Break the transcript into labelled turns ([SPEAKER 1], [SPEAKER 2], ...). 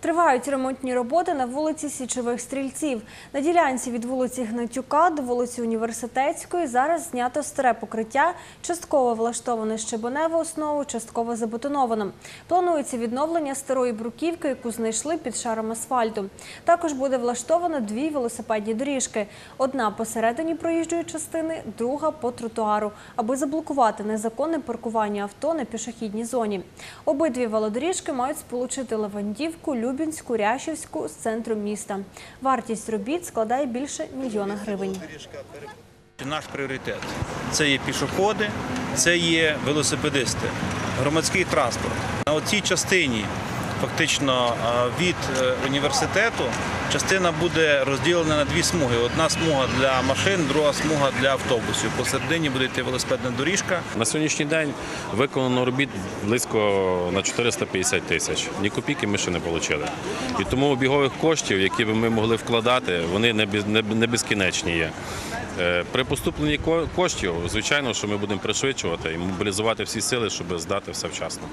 [SPEAKER 1] Тривають ремонтні роботи на вулиці Січових Стрільців. На ділянці від вулиці Гнатюка до вулиці Університетської зараз знято старе покриття, частково влаштоване щебеневу основу, частково забетоновано. Планується відновлення старої бруківки, яку знайшли під шаром асфальту. Також буде влаштовано дві велосипедні доріжки: одна посередині проїжджої частини, друга по тротуару, аби заблокувати незаконне паркування авто на пішохідній зоні. Обидві велодоріжки мають сполучити Левандівку, Любінську, Рящівську з центром міста. Вартість робіт складає більше мільйона гривень.
[SPEAKER 2] Наш пріоритет це є пішоходи, це є велосипедисти, громадський транспорт. На цій частині, фактично від е, університету, частина буде розділена на дві смуги. Одна смуга для машин, друга смуга для автобусів. Посередині буде йти велосипедна доріжка.
[SPEAKER 3] На сьогоднішній день виконано робіт близько на 450 тисяч. Ні копійки ми ще не отримали. І тому обігових коштів, які б ми могли вкладати, вони не без- не- не безкінечні є. Е, При поступленні ко- коштів, звичайно, що ми будемо пришвидшувати і мобілізувати всі сили, щоб здати все вчасно.